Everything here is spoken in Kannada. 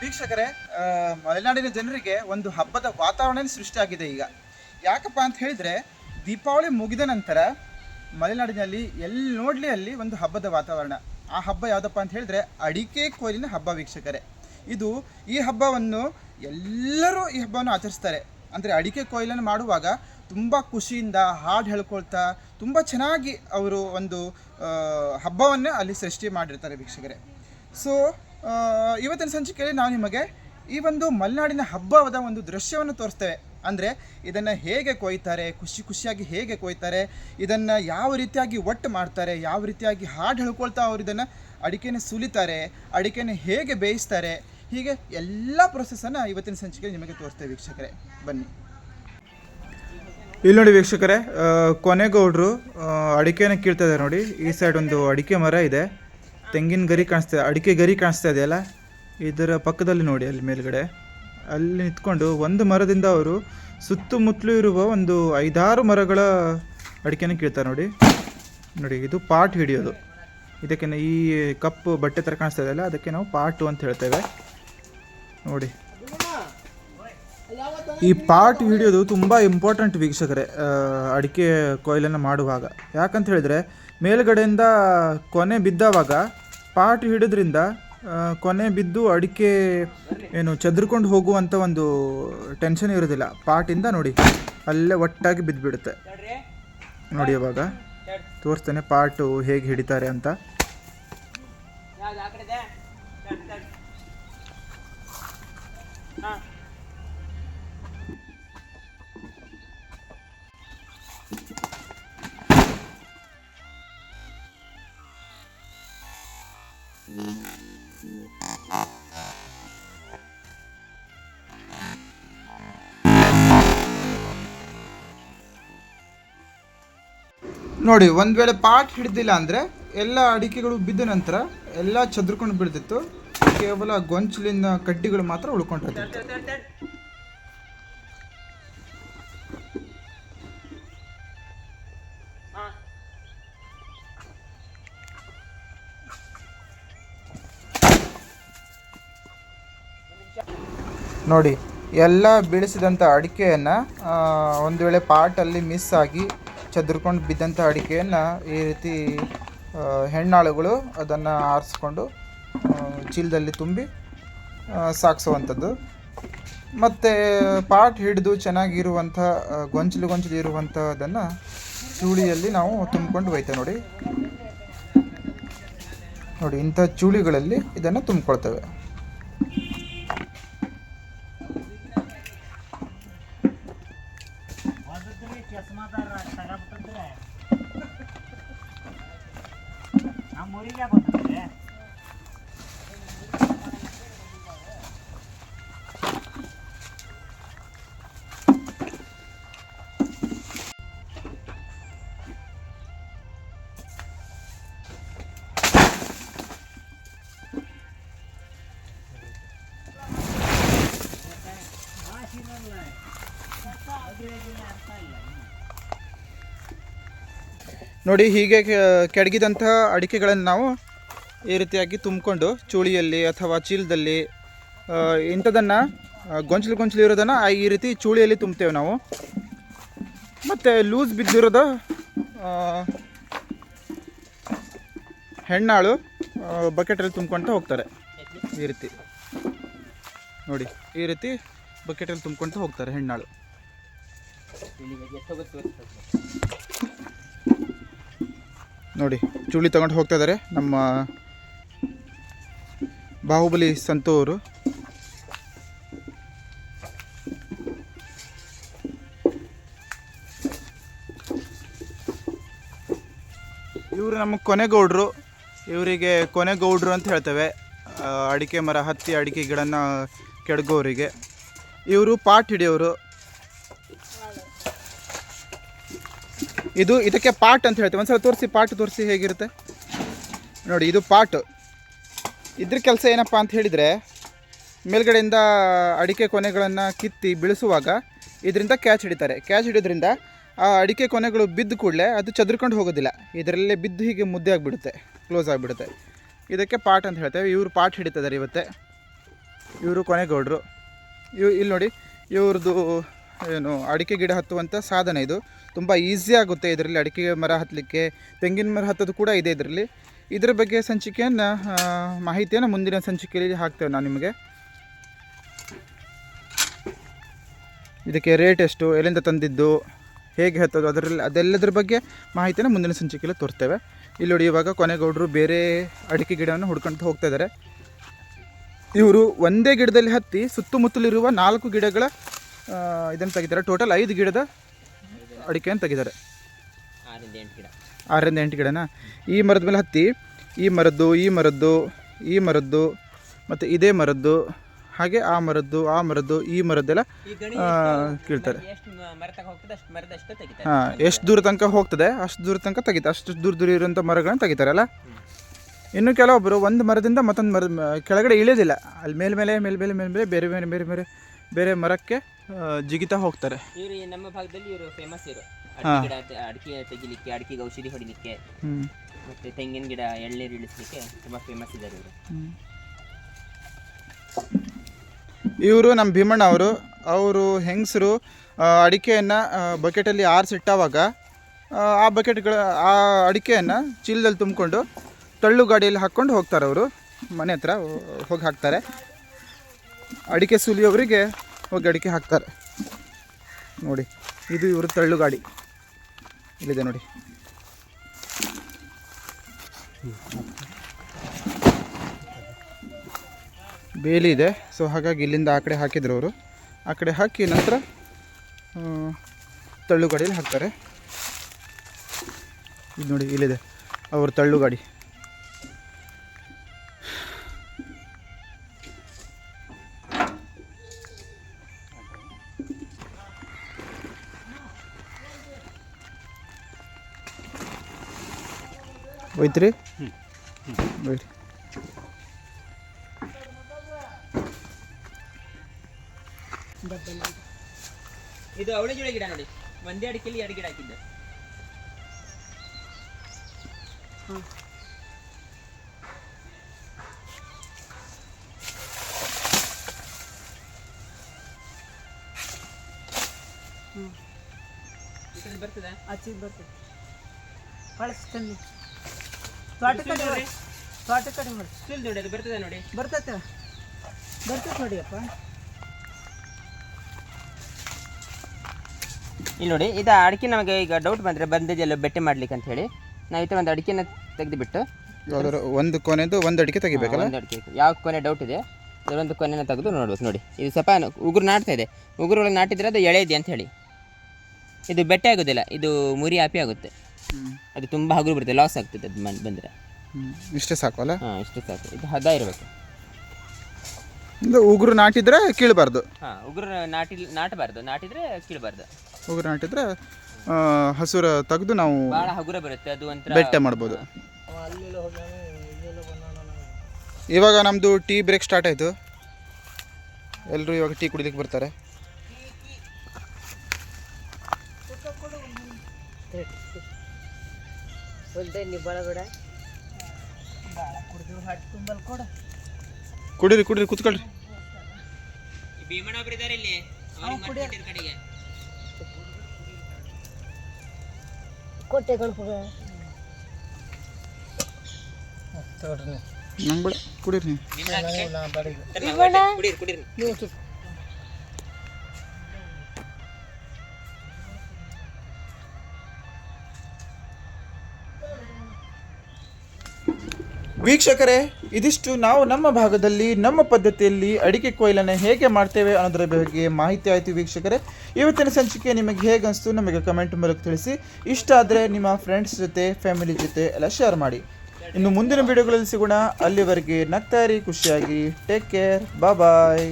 ವೀಕ್ಷಕರೇ ಮಲೆನಾಡಿನ ಜನರಿಗೆ ಒಂದು ಹಬ್ಬದ ವಾತಾವರಣ ಸೃಷ್ಟಿಯಾಗಿದೆ ಈಗ. ಯಾಕಪ್ಪ ಅಂತ ಹೇಳಿದರೆ, ದೀಪಾವಳಿ ಮುಗಿದ ನಂತರ ಮಲೆನಾಡಿನಲ್ಲಿ ಎಲ್ಲಿ ನೋಡಲಿ ಅಲ್ಲಿ ಒಂದು ಹಬ್ಬದ ವಾತಾವರಣ. ಆ ಹಬ್ಬ ಯಾವುದಪ್ಪ ಅಂತ ಹೇಳಿದ್ರೆ, ಅಡಿಕೆ ಕೊಯ್ಲಿನ ಹಬ್ಬ ವೀಕ್ಷಕರೇ. ಇದು ಈ ಹಬ್ಬವನ್ನು ಎಲ್ಲರೂ ಈ ಹಬ್ಬವನ್ನು ಆಚರಿಸ್ತಾರೆ. ಅಂದರೆ ಅಡಿಕೆ ಕೊಯ್ಲನ್ನು ಮಾಡುವಾಗ ತುಂಬ ಖುಷಿಯಿಂದ ಹಾಡು ಹೇಳ್ಕೊಳ್ತಾ ತುಂಬ ಚೆನ್ನಾಗಿ ಅವರು ಒಂದು ಹಬ್ಬವನ್ನು ಅಲ್ಲಿ ಸೃಷ್ಟಿ ಮಾಡಿರ್ತಾರೆ ವೀಕ್ಷಕರೇ. ಸೊ ಇವತ್ತಿನ ಸಂಚಿಕೆಯಲ್ಲಿ ನಾವು ನಿಮಗೆ ಈ ಒಂದು ಮಲೆನಾಡಿನ ಹಬ್ಬದ ಒಂದು ದೃಶ್ಯವನ್ನು ತೋರಿಸ್ತೇವೆ. ಅಂದರೆ ಇದನ್ನು ಹೇಗೆ ಕೊಯ್ತಾರೆ, ಖುಷಿ ಖುಷಿಯಾಗಿ ಹೇಗೆ ಕೊಯ್ತಾರೆ, ಇದನ್ನು ಯಾವ ರೀತಿಯಾಗಿ ಒಟ್ಟು ಮಾಡ್ತಾರೆ, ಯಾವ ರೀತಿಯಾಗಿ ಹಾಡು ಹೇಳ್ಕೊಳ್ತಾ ಅವರು ಇದನ್ನು ಅಡಿಕೆನ ಸುಲಿತಾರೆ, ಅಡಿಕೆನ ಹೇಗೆ ಬೇಯಿಸ್ತಾರೆ, ಹೀಗೆ ಎಲ್ಲ ಪ್ರೊಸೆಸನ್ನು ಇವತ್ತಿನ ಸಂಚಿಕೆಯಲ್ಲಿ ನಿಮಗೆ ತೋರಿಸ್ತೇವೆ ವೀಕ್ಷಕರೇ. ಬನ್ನಿ. ಇಲ್ಲಿ ನೋಡಿ ವೀಕ್ಷಕರೇ ಕೊನೆಗೌಡರು ಅಡಿಕೆನ ಕೀಳ್ತಾ ಇದ್ದಾರೆ ನೋಡಿ. ಈ ಸೈಡ್ ಒಂದು ಅಡಿಕೆ ಮರ ಇದೆ. ತೆಂಗಿನ ಗರಿ ಕಾಣಿಸ್ತಾ ಇದೆ ಅಡಿಕೆ ಗರಿ ಕಾಣಿಸ್ತಾ ಇದೆಯಲ್ಲ ಇದರ ಪಕ್ಕದಲ್ಲಿ ನೋಡಿ ಅಲ್ಲಿ ಮೇಲ್ಗಡೆ. ಅಲ್ಲಿ ನಿಂತ್ಕೊಂಡು ಒಂದು ಮರದಿಂದ ಅವರು ಸುತ್ತಮುತ್ತಲು ಇರುವ ಒಂದು ಐದಾರು ಮರಗಳ ಅಡಿಕೆನ ಕೀಳ್ತಾರೆ ನೋಡಿ. ನೋಡಿ, ಇದು ಪಾಟ್ ಹಿಡಿಯೋದು. ಇದಕ್ಕೆ ಈ ಕಪ್ಪು ಬಟ್ಟೆ ಥರ ಕಾಣಿಸ್ತಾ ಇದೆಯಲ್ಲ ಅದಕ್ಕೆ ನಾವು ಪಾಟು ಅಂತ ಹೇಳ್ತೇವೆ. ನೋಡಿ. ಈ ಪಾಟ್ ಹಿಡಿಯೋದು ತುಂಬ ಇಂಪಾರ್ಟೆಂಟ್ ವೀಕ್ಷಕರೇ ಅಡಿಕೆ ಕೊಯ್ಲನ್ನು ಮಾಡುವಾಗ. ಯಾಕಂತ ಹೇಳಿದರೆ ಮೇಲ್ಗಡೆಯಿಂದ ಕೊನೆ ಬಿದ್ದವಾಗ ಪಾಟ್ ಹಿಡಿದ್ರಿಂದ ಕೊನೆ ಬಿದ್ದು ಅಡಿಕೆ ಏನು ಚದ್ರಿಕೊಂಡು ಹೋಗುವಂಥ ಒಂದು ಟೆನ್ಷನ್ ಇರೋದಿಲ್ಲ. ಪಾಟಿಂದ ನೋಡಿ, ಅಲ್ಲೇ ಒಟ್ಟಾಗಿ ಬಿದ್ದುಬಿಡುತ್ತೆ. ನೋಡಿ ಅವಾಗ ತೋರಿಸ್ತೇನೆ ಪಾಟು ಹೇಗೆ ಹಿಡಿತಾರೆ ಅಂತ. ನೋಡಿ, ಒಂದು ವೇಳೆ ಪಾಟ್ ಹಿಡ್ದಿಲ್ಲ ಅಂದರೆ ಎಲ್ಲ ಅಡಿಕೆಗಳು ಬಿದ್ದ ನಂತರ ಎಲ್ಲ ಚದ್ರಕೊಂಡು ಬಿಡ್ತಿತ್ತು ಕೇವಲ ಗೊಂಚಲಿನ ಕಡ್ಡಿಗಳು ಮಾತ್ರ ಉಳ್ಕೊಂಡಿತ್ತು ನೋಡಿ, ಎಲ್ಲ ಬೀಳಿಸಿದಂಥ ಅಡಿಕೆಯನ್ನು ಒಂದು ವೇಳೆ ಪಾಟಲ್ಲಿ ಮಿಸ್ ಆಗಿ ಚದ್ರಕೊಂಡು ಬಿದ್ದಂಥ ಅಡಿಕೆಯನ್ನು ಈ ರೀತಿ ಹೆಣ್ಣಾಳುಗಳು ಅದನ್ನು ಆರಿಸ್ಕೊಂಡು ಚೀಲದಲ್ಲಿ ತುಂಬಿ ಸಾಗಿಸುವಂಥದ್ದು ಮತ್ತು ಪಾಟ್ ಹಿಡಿದು ಚೆನ್ನಾಗಿರುವಂಥ ಗೊಂಚಲು ಗೊಂಚಲು ಇರುವಂಥದ್ದನ್ನು ಚೂಳಿಯಲ್ಲಿ ನಾವು ತುಂಬಿಕೊಂಡು ಹೋಯ್ತೇವೆ ನೋಡಿ. ನೋಡಿ, ಇಂಥ ಚೂಳಿಗಳಲ್ಲಿ ಇದನ್ನು ತುಂಬಿಕೊಳ್ತೇವೆ. ನೋಡಿ, ಹೀಗೆ ಕೆಡಗಿದಂತಹ ಅಡಿಕೆಗಳನ್ನು ನಾವು ಈ ರೀತಿಯಾಗಿ ತುಂಬಿಕೊಂಡು ಚೂಳಿಯಲ್ಲಿ ಅಥವಾ ಚೀಲದಲ್ಲಿ ಇಂಥದನ್ನು ಗೊಂಚಲು ಗೊಂಚಲು ಇರೋದನ್ನು ಈ ರೀತಿ ಚೂಳಿಯಲ್ಲಿ ತುಂಬ್ತೇವೆ ನಾವು. ಮತ್ತು ಲೂಸ್ ಬಿದ್ದಿರೋದು ಹೆಣ್ಣಾಳು ಬಕೆಟಲ್ಲಿ ತುಂಬ್ಕೊಳ್ತಾ ಹೋಗ್ತಾರೆ. ಈ ರೀತಿ. ನೋಡಿ, ಈ ರೀತಿ ಬಕೆಟಲ್ಲಿ ತುಂಬ್ಕೊಳ್ತಾ ಹೋಗ್ತಾರೆ ಹೆಣ್ಣಾಳು. ನೋಡಿ ಚೂಳಿ ತಗೊಂಡು ಹೋಗ್ತಾ ಇದ್ದಾರೆ. ನಮ್ಮ ಬಾಹುಬಲಿ ಸಂತು ಅವರು. ಇವರು ನಮ್ಮ ಕೊನೆಗೌಡರು. ಇವರಿಗೆ ಕೊನೆಗೌಡರು ಅಂತ ಹೇಳ್ತೇವೆ. ಅಡಿಕೆ ಮರ, ಹತ್ತಿ ಅಡಿಕೆ ಗಿಡನ ಕೆಡಗೋರಿಗೆ. ಇವರು ಪಾಟ್ ಹಿಡಿಯೋರು. ಇದು ಇದಕ್ಕೆ ಪಾಟ್ ಅಂತ ಹೇಳ್ತೀವಿ. ಒಂದ್ಸಲ ತೋರಿಸಿ, ಪಾಟ್ ತೋರಿಸಿ ಹೇಗಿರುತ್ತೆ. ನೋಡಿ, ಇದು ಪಾಟ್. ಇದ್ರ ಕೆಲಸ ಏನಪ್ಪ ಅಂತ ಹೇಳಿದರೆ, ಮೇಲ್ಗಡೆಯಿಂದ ಅಡಿಕೆ ಕೊನೆಗಳನ್ನು ಕಿತ್ತಿ ಬೀಳಿಸುವಾಗ ಇದರಿಂದ ಕ್ಯಾಚ್ ಹಿಡಿತಾರೆ. ಕ್ಯಾಚ್ ಹಿಡಿಯೋದ್ರಿಂದ ಆ ಅಡಿಕೆ ಕೊನೆಗಳು ಬಿದ್ದ ಕೂಡಲೇ ಅದು ಚದ್ರಕೊಂಡು ಹೋಗೋದಿಲ್ಲ. ಇದರಲ್ಲೇ ಬಿದ್ದು ಹೀಗೆ ಮುದ್ದೆ ಆಗಿಬಿಡುತ್ತೆ, ಕ್ಲೋಸ್ ಆಗಿಬಿಡುತ್ತೆ. ಇದಕ್ಕೆ ಪಾಟ್ ಅಂತ ಹೇಳ್ತೇವೆ. ಇವರು ಪಾಟ್ ಹಿಡಿತಿದ್ದಾರೆ ಇವತ್ತೆ. ಇವರು ಕೊನೆಗೌಡರು. ಇವ್ ಇಲ್ಲಿ ನೋಡಿ ಇವ್ರದ್ದು ಏನು, ಅಡಿಕೆ ಗಿಡ ಹತ್ತುವಂಥ ಸಾಧನ ಇದು. ತುಂಬ ಈಸಿ ಆಗುತ್ತೆ ಇದರಲ್ಲಿ ಅಡಿಕೆ ಮರ ಹತ್ತಲಿಕ್ಕೆ. ತೆಂಗಿನ ಮರ ಹತ್ತೋದು ಕೂಡ ಇದೆ ಇದರಲ್ಲಿ. ಇದರ ಬಗ್ಗೆ ಸಂಚಿಕೆಯನ್ನು ಮಾಹಿತಿಯನ್ನು ಮುಂದಿನ ಸಂಚಿಕೆಯಲ್ಲಿ ಹಾಕ್ತೇವೆ ನಾನು ನಿಮಗೆ. ಇದಕ್ಕೆ ರೇಟ್ ಎಷ್ಟು, ಎಲ್ಲಿಂದ ತಂದಿದ್ದು, ಹೇಗೆ ಹತ್ತೋದು, ಅದರಲ್ಲಿ, ಅದೆಲ್ಲದ್ರ ಬಗ್ಗೆ ಮಾಹಿತಿಯನ್ನು ಮುಂದಿನ ಸಂಚಿಕೆಯಲ್ಲಿ ತೋರ್ತೇವೆ. ಇಲ್ಲಿ ನೋಡಿ ಇವಾಗ ಕೊನೆಗೌಡರು ಬೇರೆ ಅಡಿಕೆ ಗಿಡವನ್ನು ಹುಡ್ಕೊಂಡು ಹೋಗ್ತಾ ಇದ್ದಾರೆ ಇವರು ಒಂದೇ ಗಿಡದಲ್ಲಿ ಹತ್ತಿ ಸುತ್ತಮುತ್ತಲಿರುವ ನಾಲ್ಕು ಗಿಡಗಳ ಇದನ್ನು ತೆಗಿತಾರೆ. ಟೋಟಲ್ ಐದು ಗಿಡದ ಅಡಿಕೆಯನ್ನು ತೆಗಿದ್ದಾರೆ ಆರರಿಂದ ಎಂಟು ಗಿಡನ? ಈ ಮರದ ಮೇಲೆ ಹತ್ತಿ ಈ ಮರದ್ದು ಈ ಮರದ್ದು ಈ ಮರದ್ದು ಮತ್ತು ಇದೇ ಮರದ್ದು ಹಾಗೆ ಆ ಮರದ್ದು ಆ ಮರದ್ದು ಈ ಮರದ್ದೆಲ್ಲ ಕೀಳ್ತಾರೆ. ಹಾಂ ಎಷ್ಟು ದೂರ ತನಕ ಹೋಗ್ತದೆ ಅಷ್ಟು ದೂರ ತನಕ ತೆಗಿತಾರೆ. ಅಷ್ಟು ದೂರ ದೂರ ಇರುವಂಥ ಮರಗಳನ್ನು ತೆಗಿತಾರಲ್ಲ ಇನ್ನು ಕೆಲವೊಬ್ಬರು ಒಂದು ಮರದಿಂದ ಮತ್ತೊಂದು ಮರದ ಕೆಳಗಡೆ ಇಳಿಯೋದಿಲ್ಲ ಅಲ್ಲಿ ಮೇಲ್ಮೇಲೆ ಮೇಲ್ಮೇಲೆ ಮೇಲ್ಮೇಲೆ ಮೇಲೆ ಮೇಲೆ ಮೇಲೆ ಬೇರೆ ಬೇರೆ ಬೇರೆ ಬೇರೆ. ಬೇರೆ ಮರಕ್ಕೆ ಜಿಗಿತ ಹೋಗ್ತಾರೆ. ಇವರು ನಮ್ಮ ಭಾಗದಲ್ಲಿ ಇವರು ಫೇಮಸ್ ಇವರು. ಹಾ. ಅಡಿಕೆ ಗಿಡ ಅಡಿಕೆ ತೆಗಿಲಿಕ್ಕೆ ಅಡಿಕೆಗೆ ಔಷಧಿ ಹೊಡಿಲಿಕ್ಕೆ ಮತ್ತೆ ತೆಂಗಿನ ಗಿಡ ಎಳ್ನೀರು ಇಳಿಸ್ಲಿಕ್ಕೆ ತುಂಬಾ ಫೇಮಸ್ ಇದ್ದಾರೆ ಇವರು. ಇವರು ನಮ್ಮ ಭೀಮಣ್ಣ ಅವರು. ಅವರು ಹೆಂಗಸರು ಅಡಿಕೆಯನ್ನು ಬಕೆಟಲ್ಲಿ ಆರಿಸಿಟ್ಟಾವಾಗ ಆ ಬಕೆಟ್ಗಳ ಆ ಅಡಿಕೆಯನ್ನು ಚೀಲದಲ್ಲಿ ತುಂಬಿಕೊಂಡು ತಳ್ಳು ಗಾಡಿಯಲ್ಲಿ ಹಾಕ್ಕೊಂಡು ಹೋಗ್ತಾರೆ ಅವರು. ಮನೆ ಹತ್ರ ಹೋಗಿ ಹಾಕ್ತಾರೆ. ಅಡಿಕೆ ಸುಲಿಯವರಿಗೆ ಹೋಗಿ ಅಡಿಕೆ ಹಾಕ್ತಾರೆ. ನೋಡಿ, ಇದು ಇವರು ತಳ್ಳು ಗಾಡಿ. ಇಲ್ಲಿದೆ ನೋಡಿ. ಬೇಲಿ ಇದೆ. ಸೊ ಹಾಗಾಗಿ ಇಲ್ಲಿಂದ ಆ ಕಡೆ ಹಾಕಿದ್ರು ಅವರು. ಆ ಕಡೆ ಹಾಕಿ ನಂತರ ತಳ್ಳು ಗಾಡಿಯಲ್ಲಿ ಹಾಕ್ತಾರೆ. ಇದು ನೋಡಿ, ಇಲ್ಲಿದೆ. ಅವ್ರ ತಳ್ಳು ಗಾಡಿ. ಹೋಯ್ತ್ರಿ? ಒಯ್ರಿ ಇದು ಅವಳಿ ಜೋಳಿ ಗಿಡ ನೋಡಿ. ಒಂದೇ ಅಡಿಕೆಯಲ್ಲಿ ಎರಡು ಗಿಡ ಹಾಕಿದ್ದೆ. ಬರ್ತದೆ? ಆಚೆ ಬರ್ತದೆ. ಕಳಿಸ್ತೀನಿ ಕಡೆ ಕಡೆ ಮಾಡಿ ಸುಲ್ ನೋಡಿ. ಅದು ಬರ್ತದೆ ನೋಡಿ. ಬರ್ತೈತೆ. ಬರ್ತೈತೆ ನೋಡಿಯಪ್ಪ ಇಲ್ಲಿ ನೋಡಿ ಇದು ಅಡಿಕೆ ನಮಗೆ ಈಗ ಡೌಟ್ ಬಂದರೆ ಬಂದಿದೆಯಲ್ಲ ಬೆಟ್ಟೆ ಮಾಡ್ಲಿಕ್ಕೆ ಅಂತ ಹೇಳಿ. ನಾವು ಈ ಥರ ಒಂದು ಅಡಿಕೆನ ತೆಗೆದುಬಿಟ್ಟು. ಒಂದು ಕೊನೆದು ಒಂದು ಅಡಿಕೆ ತೆಗಿಬೇಕಲ್ಲ? ಒಂದು ಅಡಿಕೆ ಯಾವ ಕೊನೆ ಡೌಟ್ ಇದೆ ಅದರೊಂದು ಕೊನೆನ ತೆಗೆದು ನೋಡ್ಬೋದು ನೋಡಿ. ಇದು ಸ್ವಲ್ಪ ಉಗುರು ನಾಡ್ತಾ ಇದೆ. ಉಗುರು ಒಳಗೆ ನಾಟಿದ್ರೆ ಅದು ಎಳೆ ಇದೆ ಅಂತ ಹೇಳಿ. ಇದು ಬೆಟ್ಟೆ ಆಗೋದಿಲ್ಲ ಇದು ಮುರಿ ಆಪಿ ಆಗುತ್ತೆ. ಅದು ತುಂಬ ಹಗುರು ಬರುತ್ತೆ ಲಾಸ್ ಆಗ್ತದೆ ಅದು ಮನ್ ಬಂದರೆ. ಇಷ್ಟೇ ಸಾಕು ಅಲ್ಲ? ಹಾಂ ಇಷ್ಟು ಸಾಕು. ಇದು ಹದ ಇರಬೇಕು. ಇದು ಉಗುರು ನಾಟಿದ್ರೆ ಕೀಳಬಾರ್ದು. ಹಾಂ ಉಗುರು ನಾಟಿ ನಾಟಬಾರ್ದು. ನಾಟಿದ್ರೆ ಕೀಳಬಾರ್ದು. ಉಗುರು ನಾಟಿದ್ರೆ ಆ, ಹಸುರ ತೆಗೆದು ನಾವು ಭಾಳ ಹಗುರ ಬರುತ್ತೆ ಅದು ಒಂಥರ ಬೆಟ್ಟ ಮಾಡ್ಬೋದು. ಇವಾಗ ನಮ್ಮದು ಟೀ ಬ್ರೇಕ್ ಸ್ಟಾರ್ಟ್ ಆಯಿತು. ಎಲ್ಲರೂ ಇವಾಗ ಟೀ ಕುಡಿಲಿಕ್ಕೆ ಬರ್ತಾರೆ. ಹೊಲ್ದೆ ನಿಬ್ಬಳಗಡೆ ಭಾಳ ಕುಡಿದು ಹಟ್ಟು ತುಂಬಲ್ ಕೊಡ. ಕುಡೀರಿ ಕುಡೀರಿ ಕುತ್ಕೊಳ್ರಿ. ಭೀಮಣ್ಣ ಒಬ್ರು ಇದ್ದಾರೆ ಇಲ್ಲಿ. ಅವ್ರಿಗೆ ಕಡೆಗೆ. ಕೊಟ್ಟೆ ಕಣ್ಪುಗ ನಂಗೆ ಬೇಡ ಕುಡೀರಿ ನೀವು. ಕುಡೀರಿ ಕುಡೀರಿ. ವೀಕ್ಷಕರೇ, ಇದಿಷ್ಟು ನಾವು ನಮ್ಮ ಭಾಗದಲ್ಲಿ, ನಮ್ಮ ಪದ್ಧತಿಯಲ್ಲಿ ಅಡಿಕೆ ಕೊಯ್ಲನ್ನು ಹೇಗೆ ಮಾಡ್ತೇವೆ ಅನ್ನೋದರ ಬಗ್ಗೆ ಮಾಹಿತಿ ಆಯಿತು ವೀಕ್ಷಕರೇ. ಇವತ್ತಿನ ಸಂಚಿಕೆ ನಿಮಗೆ ಹೇಗೆ ಅನಿಸ್ತು ನಮಗೆ ಕಮೆಂಟ್ ಮೂಲಕ ತಿಳಿಸಿ. ಇಷ್ಟ ಆದರೆ ನಿಮ್ಮ ಫ್ರೆಂಡ್ಸ್ ಜೊತೆ ಫ್ಯಾಮಿಲಿ ಜೊತೆ ಎಲ್ಲ ಶೇರ್ ಮಾಡಿ. ಇನ್ನು ಮುಂದಿನ ವಿಡಿಯೋಗಳಲ್ಲಿ ಸಿಗೋಣ. ಅಲ್ಲಿವರೆಗೆ ನಗ್ತಾ ಇರಿ, ಖುಷಿಯಾಗಿ. Take care bye